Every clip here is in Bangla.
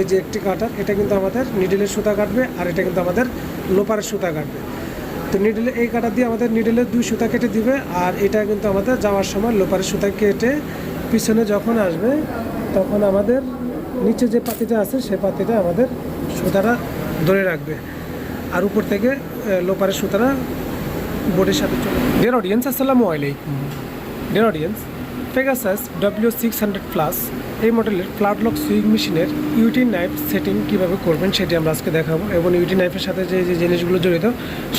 এই যে একটি কাটার এটা কিন্তু আমাদের নিডেলের সুতা কাটবে আর এটা কিন্তু আমাদের লোপারের সুতা কাটবে। তো নিডেলে এই কাটার দিয়ে আমাদের নিডেলের দুই সুতা কেটে দিবে আর এটা কিন্তু আমাদের যাওয়ার সময় লোপারের সুতা কেটে পিছনে যখন আসবে, তখন আমাদের নিচে যে পাতিটা আছে, সে পাতিটা আমাদের সুতাটা ধরে রাখবে। আর উপর থেকে লোপারের সুতাটা বোর্ডের সাথে চলে ডিয়ার অডিয়েন্স আসসালামু আলাইকুম। Dear audience Pegasus W six hundred plus এই মডেলের ফ্ল্যাট লক সুইং মেশিনের ইউটি নাইফ সেটিং কীভাবে করবেন সেটি আমরা আজকে দেখাবো এবং ইউটি নাইফের সাথে যে যে জিনিসগুলো জড়িত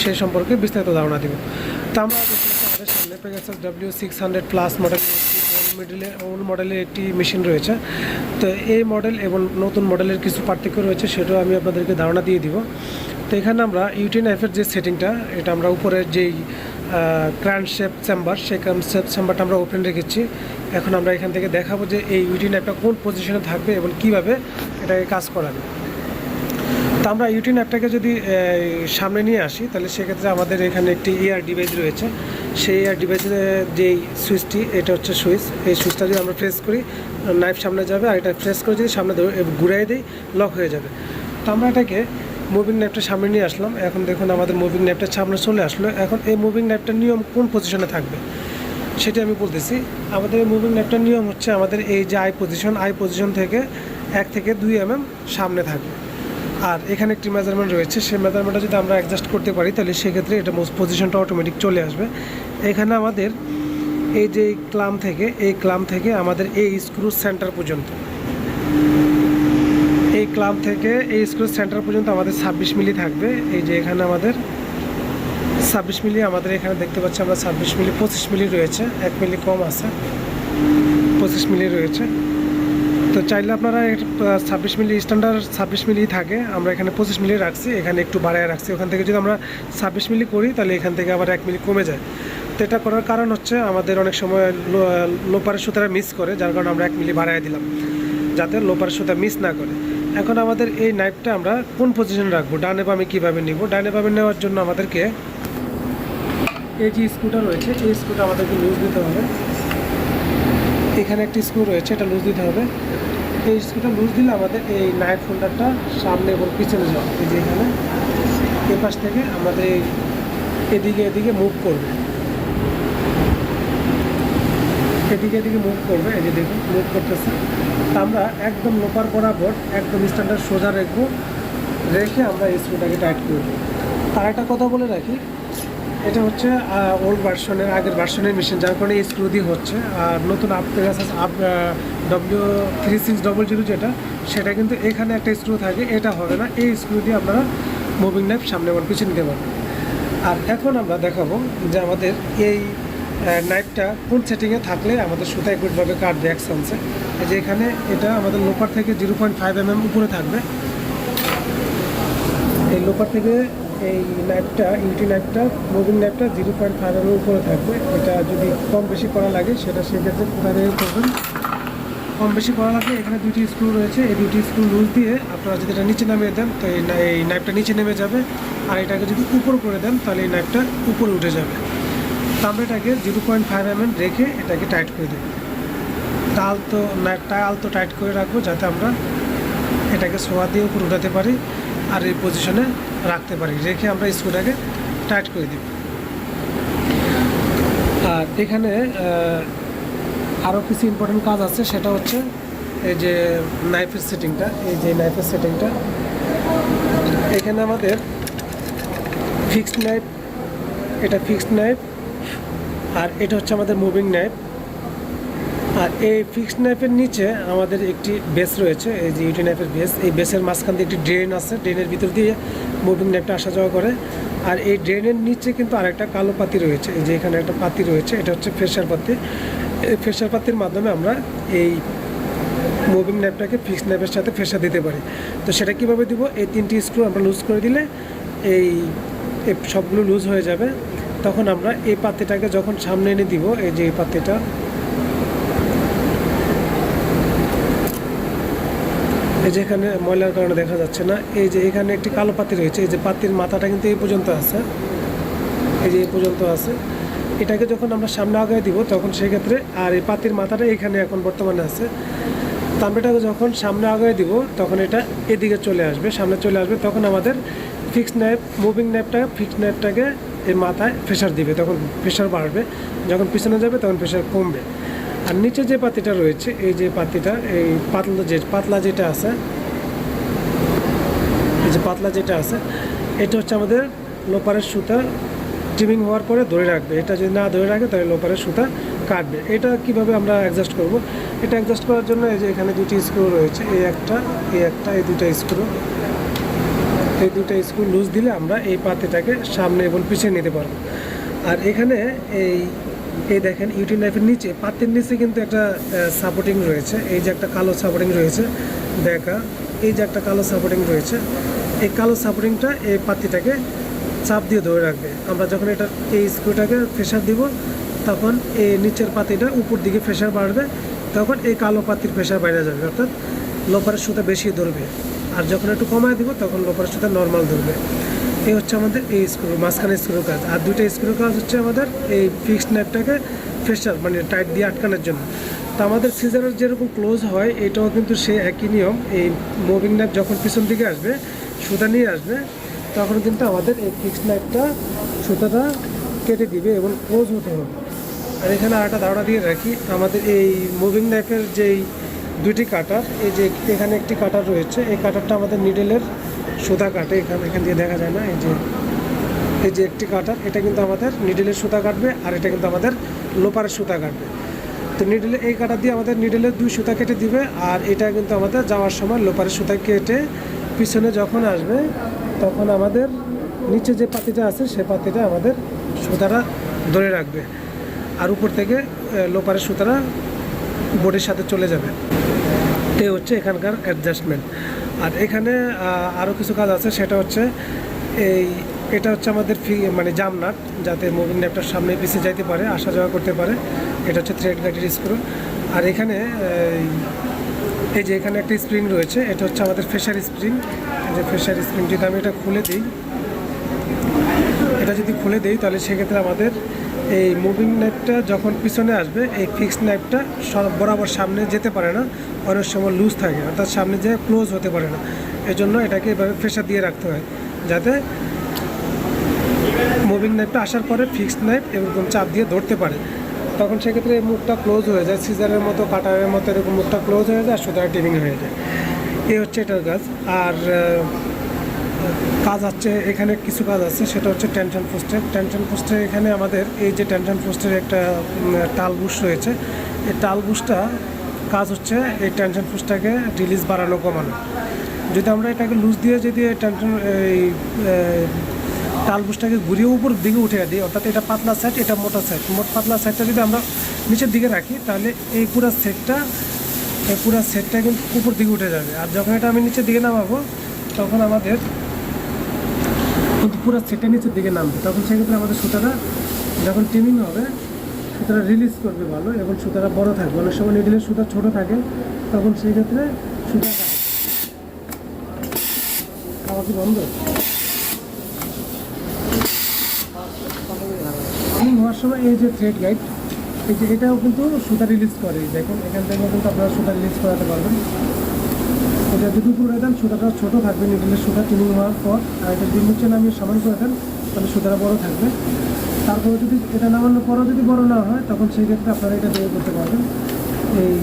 সে সম্পর্কে বিস্তারিত ধারণা দেব। তা আমরা ডব্লিউ সিক্স হান্ড্রেড প্লাস মডেলের মিডলের ওল্ড মডেলের একটি মেশিন রয়েছে। তো এই মডেল এবং নতুন মডেলের কিছু পার্থক্য রয়েছে সেটাও আমি আপনাদেরকে ধারণা দিয়ে দিব। তো এখানে আমরা ইউটি নাইফের যে সেটিংটা এটা আমরা উপরের যেই ক্রান শেপ চেম্বার সেই ক্রান শেপ চেম্বারটা আমরা ওপেন রেখেছি। এখন আমরা এখান থেকে দেখাবো যে এই ইউটিন অ্যাপটা কোন পজিশনে থাকবে এবং কীভাবে এটাকে কাজ করাবে। তো আমরা ইউটিন অ্যাপটাকে যদি সামনে নিয়ে আসি, তাহলে সেক্ষেত্রে আমাদের এখানে একটি এয়ার ডিভাইস রয়েছে। সেই এয়ার ডিভাইসের যেই সুইচটি এটা হচ্ছে সুইচ এই সুইচটা যদি আমরা প্রেস করি নাইফ সামনে যাবে, আর এটা প্রেস করে যদি সামনে ঘুরাই দিই লক হয়ে যাবে। তো আমরা এটাকে মুভিং ন্যাপটা সামনে নিয়ে আসলাম। এখন দেখুন আমাদের মুভিং ন্যাপটা সামনে চলে আসলো। এখন এই মুভিং ন্যাপটার নিয়ম কোন পজিশনে থাকবে? সেটি আমি বলতেছি। আমাদের এই মুভিং ন্যাপটার নিয়ম হচ্ছে আমাদের এই যে আই পজিশন আই পজিশন থেকে এক থেকে দুই এম সামনে থাকবে। আর এখানে একটি মেজারমেন্ট রয়েছে। সেই মেজারমেন্টটা যদি আমরা অ্যাডজাস্ট করতে পারি, তাহলে সেক্ষেত্রে এটা পজিশনটা অটোমেটিক চলে আসবে। এখানে আমাদের এই যে ক্লাম থেকে, এই ক্লাম থেকে আমাদের এই স্ক্রু সেন্টার পর্যন্ত। এই ক্লাব থেকে এই স্কুল সেন্টার পর্যন্ত আমাদের ছাব্বিশ মিলি থাকবে। এই যে এখানে আমাদের ছাব্বিশ মিলি, আমাদের এখানে দেখতে পাচ্ছি আমরা ছাব্বিশ মিলি, পঁচিশ মিলি রয়েছে। এক মিলি কম আছে। পঁচিশ মিলি রয়েছে। তো চাইলে আপনারা ছাব্বিশ মিলি স্ট্যান্ডার্ড ছাব্বিশ মিলি থাকে। আমরা এখানে পঁচিশ মিলি রাখছি, এখানে একটু বাড়ায় রাখছি। ওখান থেকে যদি আমরা ছাব্বিশ মিলি করি, তাহলে এখান থেকে আবার এক মিলি কমে যায়। তো এটা করার কারণ হচ্ছে আমাদের অনেক সময় লোপারের সুতারা মিস করে, যার কারণে আমরা এক মিলি বাড়ায় দিলাম। যাতে লোপারের সুতা মিস না করে। এখন আমাদের এই নাইফটা আমরা কোন পজিশনে রাখব? ডানে বামে কীভাবে নিব? ডানে বামে নেওয়ার জন্য আমাদেরকে এই যে স্ক্রুটা রয়েছে, এই স্ক্রুটা আমাদেরকে লুজ দিতে হবে। এখানে একটি স্ক্রু রয়েছে, এটা লুজ দিতে হবে। এই স্ক্রুটা লুজ দিলে আমাদের এই নাইফ হোল্ডারটা সামনে এবং পিছনে যাবে, এই যে এখানে। এ পাশ থেকে আমাদের এই এদিকে এদিকে মুভ করবে। এদিকে এদিকে মুভ করবে, এই যে দেখুন মুভ করতেছে। আমরা একদম লোপার বরাবর একদম স্ট্যান্ডার্ড সোজা রাখব, রেখে আমরা স্ক্রুটাকে টাইট করব তার একটা কথা বলে রাখি, এটা হচ্ছে ওল্ড ভার্সনের আগের ভার্সনের মেশিন যার কারণে এই স্ক্রু দিয়ে হচ্ছে। আর নতুন আপ Pegasus up W three six double zero যেটা, সেটা কিন্তু এখানে একটা স্ক্রু থাকে, এটা হবে না। এই স্ক্রু দিয়ে আপনারা মুভিং নাইফ সামনে এবং পিছনে নিতে পারবেন। আর এখন আমরা দেখাবো যে আমাদের এই নাইফটা কোন সেটিংয়ে থাকলে আমাদের সুতা একুটভাবে কাটবে এক সান্সে যে এখানে এটা আমাদের লোপার থেকে zero point five M M উপরে থাকবে। এই লোপার থেকে এই নাইফটা ইউটি নাইফটা মুভিং নাইফটা জিরো পয়েন্ট ফাইভ এম উপরে থাকবে। এটা যদি কম বেশি করা লাগে, সেটা সেক্ষেত্রে কোথা থেকে করবেন? কম বেশি করা লাগবে এখানে দুটি স্ক্রু রয়েছে। এই দুটি স্ক্রু লুজ দিয়ে আপনারা যদি এটা নিচে নামিয়ে দেন, তো এই নাইফটা নিচে নেমে যাবে। আর এটাকে যদি উপর করে দেন, তাহলে এই নাইফটা উপরে উঠে যাবে। তো আমরা এটাকে জিরো পয়েন্ট ফাইভ এম রেখে এটাকে টাইট করে দেবো। তাল তো নাইফটা আলতো টাইট করে রাখব যাতে আমরা এটাকে সোয়া দিয়ে উপর উঠাতে পারি আর এই পজিশনে রাখতে পারি। রেখে আমরা স্ক্রুটাকে টাইট করে দিই আর এখানে আরও কিছু ইম্পর্টেন্ট কাজ আছে, সেটা হচ্ছে এই যে নাইফের সেটিংটা এই যে নাইফের সেটিংটা এখানে আমাদের ফিক্সড নাইফ এটা ফিক্সড নাইফ আর এটা হচ্ছে আমাদের মুভিং নাইফ আর এই ফিক্সড নাইফের নিচে আমাদের একটি বেস রয়েছে, এই যে ইউটি নাইফের বেস এই বেসের মাঝখান দিয়ে একটি ড্রেন আছে ড্রেনের ভিতর দিয়ে মুভিং নাইফটা আসা যাওয়া করে। আর এই ড্রেনের নিচে কিন্তু আরেকটা কালো পাতি রয়েছে, এই যে এখানে একটা পাতি রয়েছে, এটা হচ্ছে ফ্রেশার পাতি। এই ফ্রেশার পাতির মাধ্যমে আমরা এই মুভিং নাইফটাকে ফিক্সড নাইফের সাথে ফেসা দিতে পারি। তো সেটা কীভাবে দিব? এই তিনটি স্ক্রু আমরা লুজ করে দিলে এই সবগুলো লুজ হয়ে যাবে। তখন আমরা এই পাতিটাকে যখন সামনে এনে দিব, এই যে এই পাতিটা এই যে এখানে ময়লার কারণে দেখা যাচ্ছে না, এই যে এখানে একটি কালো পাতি রয়েছে, এই যে পাতির মাথাটা কিন্তু এই পর্যন্ত আছে। এই যে এই পর্যন্ত আছে। এটাকে যখন আমরা সামনে আগায় দিব, তখন সেক্ষেত্রে আর এই পাতির মাথাটা এখানে এখন বর্তমানে আছে। তাম্বিটাকে যখন সামনে আগে দিব, তখন এটা এদিকে চলে আসবে, সামনে চলে আসবে, তখন আমাদের ফিক্স নাইপ মুভিং নাইপটা ফিক্স নাইপটাকে এই মাথায় প্রেশার দিবে, তখন প্রেশার বাড়বে। যখন পিছনে যাবে, তখন প্রেশার কমবে। আর নিচে যে পাতিটা রয়েছে, এই যে পাতিটা, এই পাতলা যে, পাতলা যেটা আছে, এই যে পাতলা যেটা আছে, এটা হচ্ছে আমাদের লোপারের সুতা ট্রিমিং হওয়ার পরে ধরে রাখবে। এটা যদি না ধরে রাখে, তাহলে লোপারের সুতা কাটবে। এটা কীভাবে আমরা অ্যাডজাস্ট করব? এটা অ্যাডজাস্ট করার জন্য এই যে এখানে দুটি স্ক্রু রয়েছে, এই একটা এই একটা, এই দুটা স্ক্রু এই দুটো স্ক্রু লুজ দিলে আমরা এই পাতিটাকে সামনে এবং পিছিয়ে নিতে পারব। আর এখানে এই এই দেখেন ইউটি নাইফের নিচে পাতির নিচে কিন্তু একটা সাপোর্টিং রয়েছে। এই যে একটা কালো সাপোর্টিং রয়েছে, দেখা, এই যে একটা কালো সাপোর্টিং রয়েছে, এই কালো সাপোর্টিংটা এই পাতিটাকে চাপ দিয়ে ধরে রাখবে। আমরা যখন এটা, এই স্ক্রুটাকে প্রেশার দিব, তখন এই নিচের পাতিটা উপর দিকে প্রেশার বাড়বে, তখন এই কালো পাতির প্রেশার বাইরে যাবে, অর্থাৎ লোপারের সুতা বেশি ধরবে। আর যখন একটু কমায় দিব, তখন লোপারের সুতা নর্মাল ধরবে। এই হচ্ছে আমাদের এই স্ক্রু মাঝখানে স্ক্রু কাজ। আর দুইটা স্ক্রু কাজ হচ্ছে আমাদের এই ফিক্সড নেটটাকে ফ্রেশার মানে টাইট দিয়ে আটকানোর জন্য। তো আমাদের সিজারের যেরকম ক্লোজ হয়, এটাও কিন্তু সে একই নিয়ম। এই মুভিং নেট যখন পিছন দিকে আসবে, সুতা নিয়ে আসবে, তখন কিন্তু আমাদের এই ফিক্সড নেটটা সুতাটা কেটে দিবে এবং ক্লোজ হতে হবে। আর এখানে আরেকটা ধারণা দিয়ে রাখি, আমাদের এই মুভিং নাইফের যেই দুইটি কাটার, এই যে এখানে একটি কাটার রয়েছে, এই কাটারটা আমাদের নিডেলের সুতা কাটে, এখানে এখান দিয়ে দেখা যায় না, এই যে এই যে একটি কাটার, এটা কিন্তু আমাদের নিডেলের সুতা কাটবে আর এটা কিন্তু আমাদের লোপারের সুতা কাটবে। তো নিডেলে, এই কাটার দিয়ে আমাদের নিডেলের দুই সুতা কেটে দিবে আর এটা কিন্তু আমাদের যাওয়ার সময় লোপারের সুতা কেটে পিছনে যখন আসবে, তখন আমাদের নিচে যে পাতিটা আছে, সে পাতিটা আমাদের সুতাটা ধরে রাখবে। আর উপর থেকে লোপারের সুতারা বোর্ডের সাথে চলে যাবে। এই হচ্ছে এখানকার অ্যাডজাস্টমেন্ট আর এখানে আরও কিছু কাজ আছে সেটা হচ্ছে এই এটা হচ্ছে আমাদের ফি মানে জামনাট যাতে মুভিং ন্যাপটার সামনে পিছিয়ে যাইতে পারে আসা যাওয়া করতে পারে। এটা হচ্ছে থ্রেড গাইডের স্ক্রু আর এখানে এই, যে এখানে একটা স্প্রিং রয়েছে এটা হচ্ছে আমাদের ফেশার স্প্রিং যে ফেশার স্প্রিং যদি আমি এটা খুলে দিই এটা যদি খুলে দিই তাহলে সেক্ষেত্রে আমাদের এই মুভিং নাইফটা যখন পিছনে আসবে, এই ফিক্সড নাইফটা বরাবর সামনে যেতে পারে না। অনেক সময় লুজ থাকে, অর্থাৎ সামনে যে ক্লোজ হতে পারে না। এই জন্য এটাকে এভাবে প্রেশার দিয়ে রাখতে হয়, যাতে মুভিং নাইফটা আসার পরে ফিক্সড নাইফ এরকম চাপ দিয়ে ধরতে পারে। তখন সেক্ষেত্রে মুখটা ক্লোজ হয়ে যায় সিজারের মতো কাটারের মতো এরকম মুখটা ক্লোজ হয়ে যায় সুতরাং টিভিং হয়ে যায়। এই হচ্ছে এটার কাজ। আর কাজ আছে, এখানে কিছু কাজ আছে, সেটা হচ্ছে টেনশন পোস্টের টেনশন পোস্টে এখানে আমাদের এই যে টেনশন পোস্টের একটা টাল বুশ রয়েছে, এই টাল বুশটা কাজ হচ্ছে এই টেনশন পোস্টটাকে রিলিজ বাড়ানো, কমানো। যদি আমরা এটাকে লুজ দিয়ে যদি টেনশন এই টাল বুশটাকে ঘুরিয়ে উপর দিকে উঠে দিই, অর্থাৎ এটা পাতলা সাইড এটা মোটা সাইড মোট পাতলা সাইডটা যদি আমরা নিচের দিকে রাখি, তাহলে এই পুরো সেটটা এই পুরো সেটটা কিন্তু উপর দিকে উঠে যাবে। আর যখন এটা আমি নিচের দিকে নামাবো, তখন আমাদের পুরো সেটটা নিচের দিকে নামবে। তখন সেক্ষেত্রে আমাদের সুতাটা যখন ট্রিমিং হবে, সুতাটা রিলিজ করবে ভালো এবং সুতাটা বড় থাকবে। অনেক সময় নিডিলের সুতা ছোট থাকে, তখন সেই ক্ষেত্রে সুতা খাওয়া কি বন্ধ? হওয়ার সময় এই যে থ্রেড গাইড এই যে এটাও কিন্তু সুতা রিলিজ করে। দেখুন, এখান থেকে কিন্তু আপনারা সুতা রিলিজ করাতে পারবেন। এটা যদি পুরো দেন, সুতাটা ছোটো থাকবে নিডলের সুতা ট্রিমিং হওয়ার পর, আর এটা যদি নিচে নামিয়ে সমান করে দেন, তাহলে সুতাটা বড় থাকবে। তারপরে যদি এটা নামানোর পরও যদি বড় না হয়, তখন সেই ক্ষেত্রে আপনারা এটা দিয়ে করতে পারবেন। এই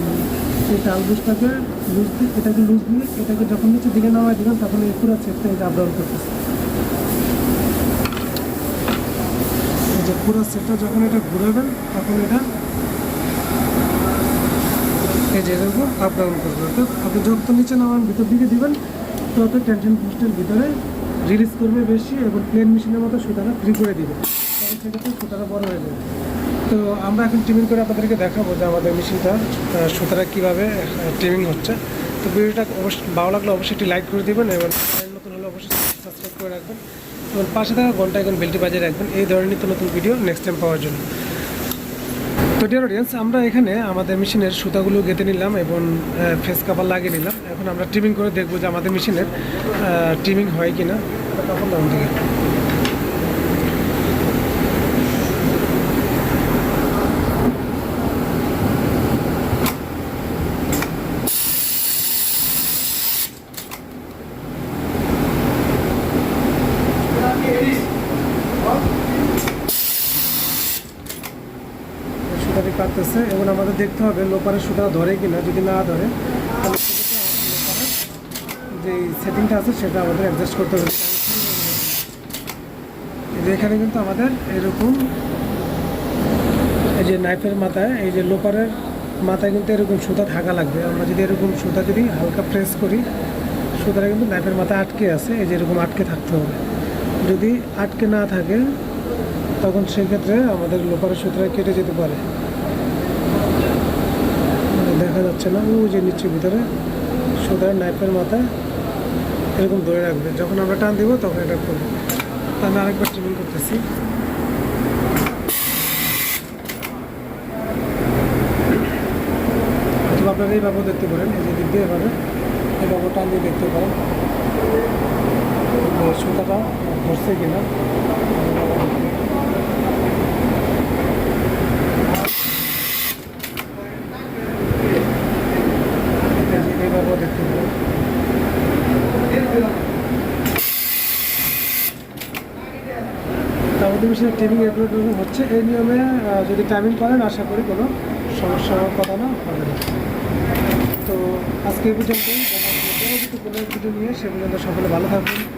এই টাল বুসটাকে লুজ দিয়ে, এটাকে লুজ দিয়ে, এটাকে যখন নিচের দিকে নামায় দেবেন, তখন এই পুরো সেটটা এই আপডাউন করতেছে। এই যে পুরো সেটটা যখন এটা ঘুরাবেন, তখন এটা এই যে এরকম আপ ডাউন করবে অর্থাৎ আপনি যত নিচে নামান, ভিতর দিকে দিবেন, তত টেনশন পোস্টের ভিতরে রিলিজ করবে বেশি এবং প্লেন মেশিনের মতো সুতাটা ফ্রি করে দিবে। সেক্ষেত্রে সুতাটা বড় হয়ে যাবে। তো আমরা এখন ট্রিমিং করে আপনাদেরকে দেখাবো যে আমাদের মেশিনটা সুতাটা কীভাবে ট্রিমিং হচ্ছে। তো ভিডিওটা অবশ্যই ভালো লাগলে অবশ্যই একটি লাইক করে দেবেন এবং নতুন হলে অবশ্যই সাবস্ক্রাইব করে রাখবেন। এবং পাশে থাকা ঘণ্টা এখন বেলটি বাজিয়ে রাখবেন। এই ধরনের নতুন ভিডিও নেক্সট টাইম পাওয়ার জন্য। ডিয়ার অডিয়েন্স আমরা এখানে আমাদের মেশিনের সুতাগুলো গেঁথে নিলাম এবং ফেস কাভার লাগিয়ে নিলাম। এখন আমরা ট্রিমিং করে দেখব যে আমাদের মেশিনের ট্রিমিং হয় কি না তখন করতেছে এবং আমাদের দেখতে হবে, লোপারের সুতা ধরে কিনা, যদি না ধরে যে সেটিংটা আছে, সেটা আমাদের অ্যাডজাস্ট করতে হবে। এখানে কিন্তু আমাদের এরকম এই যে নাইফের মাথায়, এই যে লোপারের মাথায় কিন্তু এরকম সুতা থাকা লাগবে। আমরা যদি এরকম সুতা যদি হালকা প্রেস করি, সুতাটা কিন্তু নাইফের মাথায় আটকে আছে, এই যে এরকম আটকে থাকতে হবে। যদি আটকে না থাকে, তখন সেক্ষেত্রে আমাদের লোপারের সুতরাং কেটে যেতে পারে। দেখা যাচ্ছে না। ও যে নিচে ভিতরে। সুতার নাইফের মাথায় এরকম ধরে রাখবে। যখন আমরা টান দিব, তখন এটা করবে। আমি আরেকবার ট্রিমিং করতেছি। আপনারা এইভাবেও দেখতে পারেন। এই যে দিক দিয়ে এভাবে। এভাবে টান দিয়ে দেখতে পারেন। সুতাটা ধরছে কিনা এই যে এইভাবেও দেখতে পারেন আমাদের এগুলো হচ্ছে, এই নিয়মে যদি টাইমিং করেন, আশা করি কোনো সমস্যা হওয়ার কথা না, হবে তো আজকে এই পর্যন্তই। নিয়ে, সে সকলে ভালো থাকবেন।